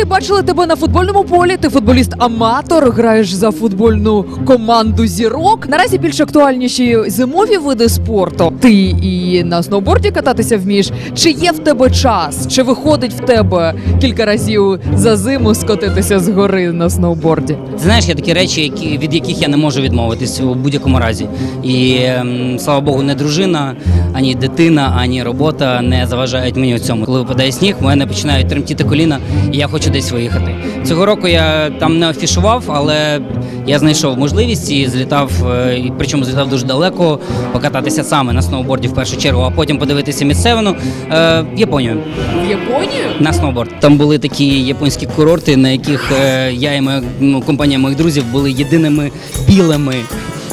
Ми бачили тебе на футбольному полі. Ти футболіст-аматор, граєш за футбольну команду зірок. Наразі більш актуальніші зимові види спорту. Ти і на сноуборді кататися вмієш. Чи є в тебе час? Чи виходить в тебе кілька разів за зиму скотитися з гори на сноуборді? Знаєш, є такі речі, які, від яких я не можу відмовитись у будь-якому разі. І ем, слава Богу, не дружина, ані дитина, ані робота не заважають мені у цьому. Коли випадає сніг, в мене починають тремтіти коліна, і я хочу десь виїхати. Цього року я там не афішував, але я знайшов можливість і злітав, е, причому злітав дуже далеко, покататися саме на сноуборді в першу чергу, а потім подивитися місцевину е, в Японію В Японію? на сноуборд. Там були такі японські курорти, на яких е, я і моя ну, компанія моїх друзів були єдиними білими.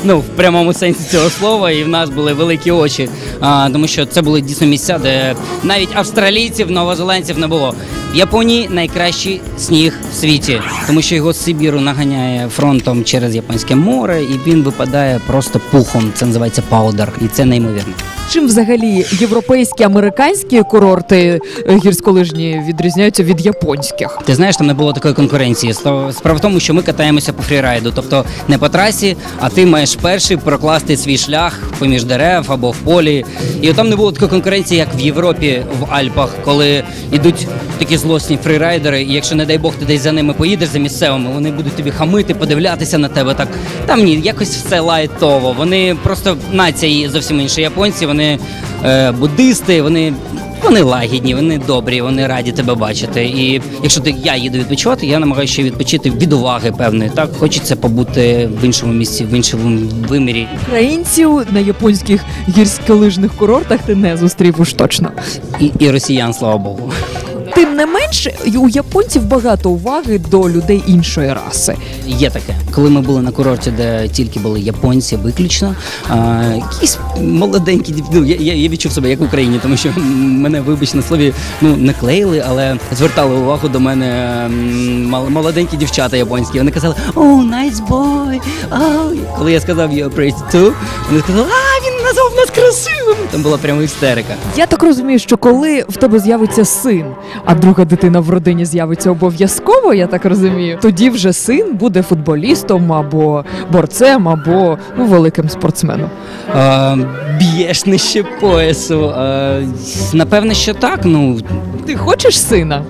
Ну, в прямому сенсі цього слова, і в нас були великі очі. А, тому що це були дійсно місця, де навіть австралійців, новозеландців не було. Японії найкращий сніг в світі, тому що його з Сибіру наганяє фронтом через Японське море, і він випадає просто пухом. Це називається паудер, і це неймовірно. Чим взагалі європейські американські курорти е, гірськолижні відрізняються від японських? Ти знаєш, там не було такої конкуренції. Справа в тому, що ми катаємося по фрірайду, тобто не по трасі, а ти маєш перший прокласти свій шлях поміж дерев або в полі. І там не було такої конкуренції, як в Європі в Альпах, коли йдуть такі злосні фрірайдери, і якщо не дай Бог ти десь за ними поїдеш за місцевими, вони будуть тобі хамити, подивлятися на тебе. Так там ні, якось все лайтово. Вони просто нація зовсім інша. Японці, вони е, буддисти, вони вони лагідні, вони добрі, вони раді тебе бачити. І якщо ти я їду відпочивати, я намагаюся ще відпочити від уваги певної. Так хочеться побути в іншому місці, в іншому вимірі. Українців на японських гірськолижних курортах ти не зустрів уж точно. І, і росіян, слава Богу. Тим не менш, у японців багато уваги до людей іншої раси. Є таке. Коли ми були на курорті, де тільки були японці, виключно а, якісь молоденькі ну, я, я, відчув себе як в Україні, тому що мене, вибач на слові, ну не клеїли, але звертали увагу до мене молоденькі дівчата японські. Вони казали, о, nice. Oh. Коли я сказав you're pretty too, вони сказали, назвав нас красивими. Там була прямо істерика. Я так розумію, що коли в тебе з'явиться син, а друга дитина в родині з'явиться обов'язково, я так розумію, тоді вже син буде футболістом або борцем, або ну великим спортсменом. А, б'єш нижче поясу. А, напевне, що так. Ну Ти хочеш сина?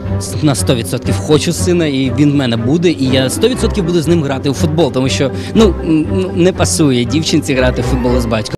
на 100% хочу сина, і він в мене буде, і я 100% буду з ним грати у футбол, тому що ну ну, не пасує дівчинці грати в футбол з батьком.